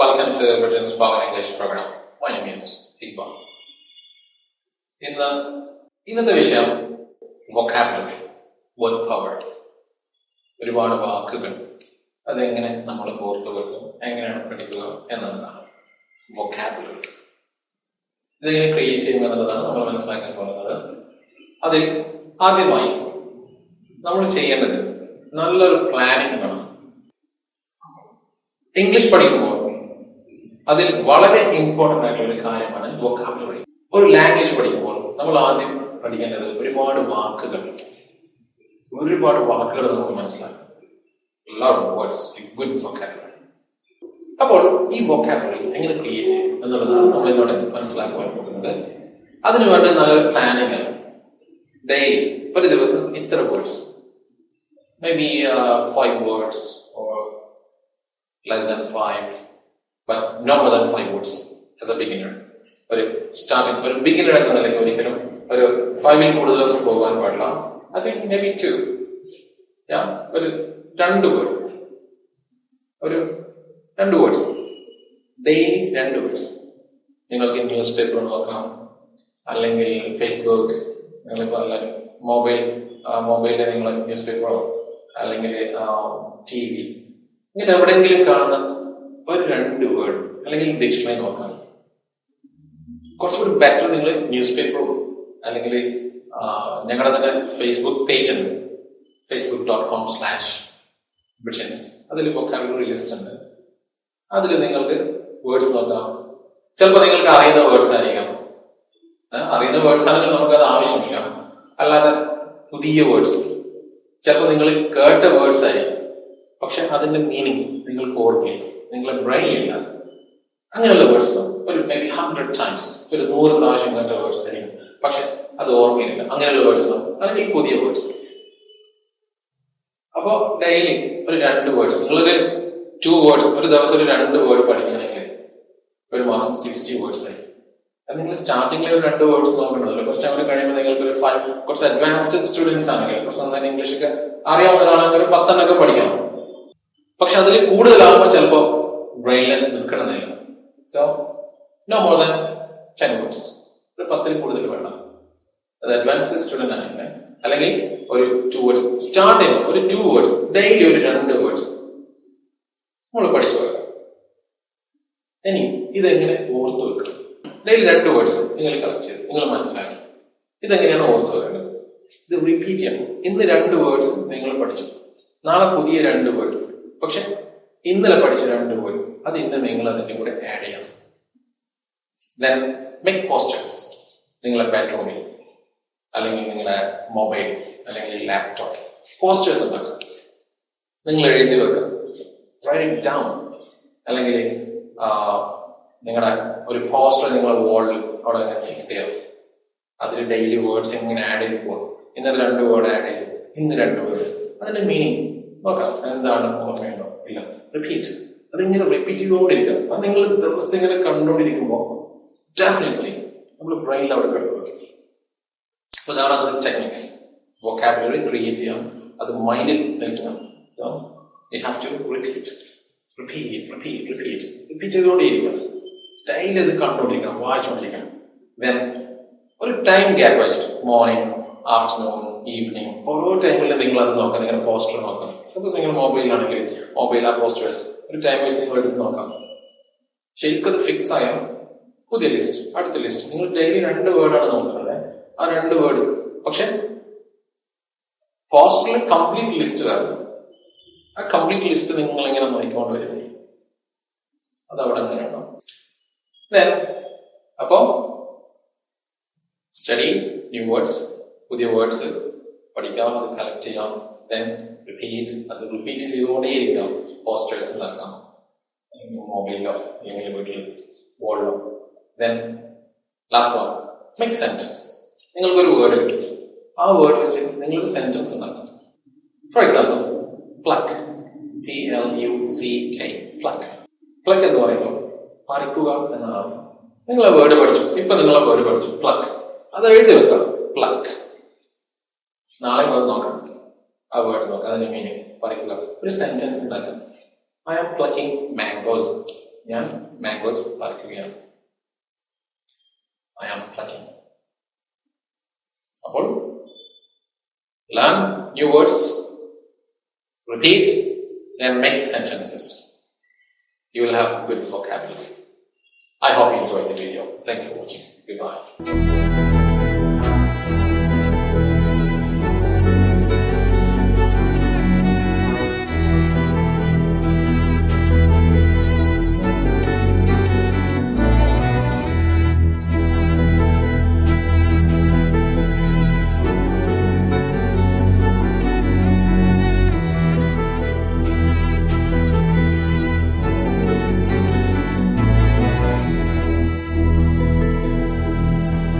welcome to Virgin Spoken English program. My name is Iqbal. ഇന്ന് ഇന്നത്തെ വിഷയം vocabulary word power ഒരുപാട് വാക്കുകൾ. അതെങ്ങനെ നമ്മൾ കോർത്തു വെക്കും എങ്ങനെയാണ് പഠിക്കുക എന്നതാണ് വൊക്കാബുലറി ഇതെങ്ങനെ ക്രിയേറ്റ് ചെയ്യുക എന്നുള്ളതാണ് നമ്മൾ മനസ്സിലാക്കാൻ പോകുന്നത്. അതിൽ ആദ്യമായി നമ്മൾ ചെയ്യേണ്ടത് നല്ലൊരു പ്ലാനിങ് വേണം. ഇംഗ്ലീഷ് പഠിക്കുമ്പോൾ അതിൽ വളരെ ഇമ്പോർട്ടന്റ് ആയിട്ടുള്ള ഒരു കാര്യമാണ് വൊക്കാബുലറി ഒരു ലാംഗ്വേജ് പഠിക്കുമ്പോൾ നമ്മൾ ആദ്യം പഠിക്കേണ്ടത് ഒരുപാട് വാക്കുകൾ. ഒരുപാട് വാക്കുകൾ നമുക്ക് മനസ്സിലാക്കും. അപ്പോൾ ഈ വൊക്കാബുലറി എങ്ങനെ ക്രിയേറ്റ് ചെയ്യും എന്നുള്ളതാണ് നമ്മൾ ഇന്നോടെ മനസ്സിലാക്കുവാൻ പോകുന്നത്. അതിനു വേണ്ടി നല്ലൊരു പ്ലാനിങ് ഡെയിലി ഒരു ദിവസം ഇത്ര words may be five words or less five but not more than five words as a beginner ഒരു സ്റ്റാർട്ടിംഗ് ഒരു ബിഗിനർ എന്ന നിലയ്ക്ക് ഒരിക്കലും ഒരു ഫൈവിൽ കൂടുതൽ പോകാൻ പാടില്ല. I think may be two ഞാൻ ഒരു രണ്ട് വേർഡ് ഒരു രണ്ട് വേർഡ്സ് ഡെയിലി രണ്ട് വേർഡ്സ് നിങ്ങൾക്ക് ന്യൂസ് പേപ്പർ നോക്കാം. അല്ലെങ്കിൽ ഫേസ്ബുക്ക് നിങ്ങളിപ്പോൾ മൊബൈൽ മൊബൈലിൽ നിങ്ങൾ ന്യൂസ് പേപ്പറോ അല്ലെങ്കിൽ ടി വി ഇങ്ങനെ എവിടെയെങ്കിലും കാണുന്ന രണ്ട് വേർഡ് അല്ലെങ്കിൽ ഡിക്ഷണറി നോക്കാം. കുറച്ചുകൂടി ബെറ്റർ നിങ്ങൾ ന്യൂസ് പേപ്പറോ അല്ലെങ്കിൽ ഞങ്ങളുടെ തന്നെ ഫേസ്ബുക്ക് പേജ് ഉണ്ട്. ഫേസ്ബുക്ക് ഡോട്ട് കോം സ്ലാഷ് ബ്രിഷൻസ് അതിൽ വൊക്കാബുലറി ലിസ്റ്റ് ഉണ്ട്. അതിൽ നിങ്ങൾക്ക് വേർഡ്സ് നോക്കാം. ചിലപ്പോൾ നിങ്ങൾക്ക് അറിയുന്ന വേർഡ്സ് ആയിരിക്കാം. അറിയുന്ന വേർഡ്സ് ആണെങ്കിൽ നമുക്ക് അത് ആവശ്യമില്ല. അല്ലാതെ പുതിയ വേർഡ്സ് ചിലപ്പോൾ നിങ്ങൾ കേട്ട വേർഡ്സ് ആയിരിക്കും. പക്ഷെ അതിന്റെ മീനിങ് നിങ്ങൾക്ക് ഓർമ്മയില്ല. നിങ്ങളെ ബ്രെയിൻ ഇല്ല. അങ്ങനെയുള്ള വേർഡ്സ് ഒരു മേ ബി ഹൺഡ്രഡ് ടൈംസ് ഒരു നൂറ് പ്രാവശ്യം കണ്ട വേർഡ്സ് ആയിരിക്കും പക്ഷെ അത് ഓർമ്മയില്ല അങ്ങനെയുള്ള വേർഡ്സ് അല്ലെങ്കിൽ പുതിയ വേർഡ്സ് അപ്പോ ഡെയിലി ഒരു രണ്ട് വേർഡ്സ് നിങ്ങളൊരു ടു വേർഡ്സ് ഒരു ദിവസം ഒരു രണ്ട് വേർഡ് പഠിക്കണമെങ്കിൽ ഒരു മാസം സിക്സ്റ്റി വേർഡ്സ് ആയി. അത് നിങ്ങൾ സ്റ്റാർട്ടിംഗിൽ ഒരു രണ്ട് വേർഡ്സ് നോക്കണമല്ലോ കുറച്ച് അങ്ങോട്ട് കഴിയുമ്പോൾ നിങ്ങൾക്ക് ഒരു ഫൈവ് കുറച്ച് അഡ്വാൻസ്ഡ് സ്റ്റുഡൻസ് ആണെങ്കിൽ കുറച്ച് നന്നായി ഇംഗ്ലീഷ് ഒക്കെ അറിയാവുന്ന ഒരാളാണെങ്കിൽ ഒരു പത്തെണ്ണൊക്കെ പഠിക്കണം. പക്ഷെ അതിൽ കൂടുതലാകുമ്പോൾ ചിലപ്പോൾ ബ്രെയിനിൽ നിൽക്കണമെന്നില്ല so no more than ten words ഒരു പത്തിൽ കൂടുതൽ വേണം അത് അഡ്വാൻസ് സ്റ്റുഡന്റ് ആണെങ്കിൽ അല്ലെങ്കിൽ ഒരു ടു വേർഡ്സ് സ്റ്റാർട്ട് ചെയ്യുമ്പോൾ ഒരു ടു വേർഡ്സ് ഡെയിലി ഒരു രണ്ട് വേർഡ്സ് നമ്മൾ പഠിച്ചു വെക്കാം ഇനി ഇതെങ്ങനെ ഓർത്ത് വെക്കണം? ഡെയിലി രണ്ട് വേർഡ്സ് നിങ്ങൾ കളക്ട് ചെയ്ത് നിങ്ങൾ മനസ്സിലാക്കി. ഇതെങ്ങനെയാണ് ഓർത്ത് വെക്കേണ്ടത്? ഇത് റിപ്പീറ്റ് ചെയ്യണം. ഇന്ന് രണ്ട് വേർഡ്സ് നിങ്ങൾ പഠിച്ചു. നാളെ പുതിയ രണ്ട് വേർഡ് പക്ഷെ ഇന്നലെ പഠിച്ച രണ്ട് വേർഡ് അത് ഇന്ന് നിങ്ങൾ അതിന്റെ കൂടെ ആഡ് ചെയ്യണം ദെൻ മേക്ക് പോസ്റ്റേഴ്സ് നിങ്ങളുടെ ബെഡ്റൂമിൽ അല്ലെങ്കിൽ നിങ്ങളുടെ മൊബൈൽ അല്ലെങ്കിൽ ലാപ്ടോപ്പ് പോസ്റ്റേഴ്സ് ഉണ്ടാക്കുക നിങ്ങൾ എഴുതി വെക്കുക റൈറ്റ് ഡൗൺ അല്ലെങ്കിൽ നിങ്ങളുടെ ഒരു പോസ്റ്റർ നിങ്ങളുടെ വാളിൽ അവിടെ ഇങ്ങനെ ഫിക്സ് ചെയ്യാം. അതിൽ ഡെയിലി വേർഡ്സ് ഇങ്ങനെ ആഡ് ചെയ്ത് പോകും രണ്ട് വേർഡ് ആഡ് ചെയ്തു. ഇന്ന് രണ്ട് വേർഡ് അതിന്റെ മീനിങ് നോക്കാം. എന്താണ് ഓർമ്മയുണ്ടോ? ഇല്ല. റിപ്പീറ്റ് അതിങ്ങനെ റിപ്പീറ്റ് ചെയ്തുകൊണ്ടിരിക്കുക അത് നിങ്ങൾ ദിവസം ഇങ്ങനെ കണ്ടുകൊണ്ടിരിക്കുമ്പോൾ ഡെഫിനറ്റ്ലി നമ്മൾ ബ്രെയിനിൽ അവിടെ കിടക്കുക അപ്പൊ അതാണ് അതൊരു ടെക്നിക് വൊക്കാബുലറി ക്രിയേറ്റ് ചെയ്യാം. അത് മൈൻഡിൽ നിൽക്കണം so you have to repeat repeat repeat repeat repeat ചെയ്തുകൊണ്ടേയിരിക്കുക daily അത് കണ്ടുകൊണ്ടിരിക്കണം വായിച്ചുകൊണ്ടിരിക്കണം ദെൻ ഒരു ടൈം ഗ്യാപ്പ് വെച്ചിട്ട് മോർണിംഗ് ആഫ്റ്റർനൂൺ ഈവനിങ് ഓരോ ടൈമിൽ നിങ്ങൾ അത് നോക്കാം. നിങ്ങളുടെ പോസ്റ്റർ നോക്കാം. സപ്പോസ് നിങ്ങൾ മൊബൈലിലാണെങ്കിൽ മൊബൈൽ ആ പോസ്റ്റേഴ്സ് ഒരു ടൈം വെച്ച് നിങ്ങൾ എടുത്ത് നോക്കാം. ശരിക്കും ഫിക്സ് ആയാൽ പുതിയ ലിസ്റ്റ് അടുത്ത ലിസ്റ്റ് നിങ്ങൾ ഡെയിലി രണ്ട് വേർഡാണ് നോക്കുന്നത്. ആ രണ്ട് വേർഡ് പക്ഷെ പോസ്റ്ററിൽ കംപ്ലീറ്റ് ലിസ്റ്റ് വരണം ആ കംപ്ലീറ്റ് ലിസ്റ്റ് നിങ്ങൾ ഇങ്ങനെ നോക്കിക്കൊണ്ട് വരുന്നത് അത് അവിടെ അങ്ങനെ അപ്പോ സ്റ്റഡി ന്യൂ വേർഡ്സ് പുതിയ വേർഡ്സ് പഠിക്കാം അത് കളക്ട് ചെയ്യാം. ദെൻ റിപ്പീറ്റ് അത് റിപ്പീറ്റ് ചെയ്തുകൊണ്ടേ ഇരിക്കാം. പോസ്റ്റേഴ്സ് ഉണ്ടാക്കാം മൊബൈലിലോ അല്ലെങ്കിൽ വീട്ടിൽ ബോളിലോ then last one make sentence നിങ്ങൾക്കൊരു വേർഡ് കിട്ടും. ആ വേർഡ് വെച്ച് നിങ്ങളൊരു സെന്റൻസ് ഉണ്ടാക്കാം. For example pluck P L U C K pluck pluck എന്ന് പറയുമ്പോൾ പറിക്കുക എന്നതാണ് നിങ്ങളെ വേർഡ് പഠിച്ചു. ഇപ്പൊ നിങ്ങളെ വേർഡ് പഠിച്ചു. പ്ലക്ക് അത് എഴുതി വെക്കാം. പ്ലക്ക് നാളെ വന്ന് നോക്കാം. ആ വേർഡ് നോക്കാം അതിന്റെ മീനിങ് പറിക്കുക ഒരു സെന്റൻസ് ഉണ്ടാക്കാം ഐ ആം പ്ലക്കിംഗ് മാംഗോസ് ഞാൻ മാംഗോസ് പറിക്കുകയാണ് ഐ ആം പ്ലക്കിംഗ് അപ്പോൾ learn new words repeat then make sentences. You will have good vocabulary. I hope you enjoyed the video. Thank you for watching. Goodbye.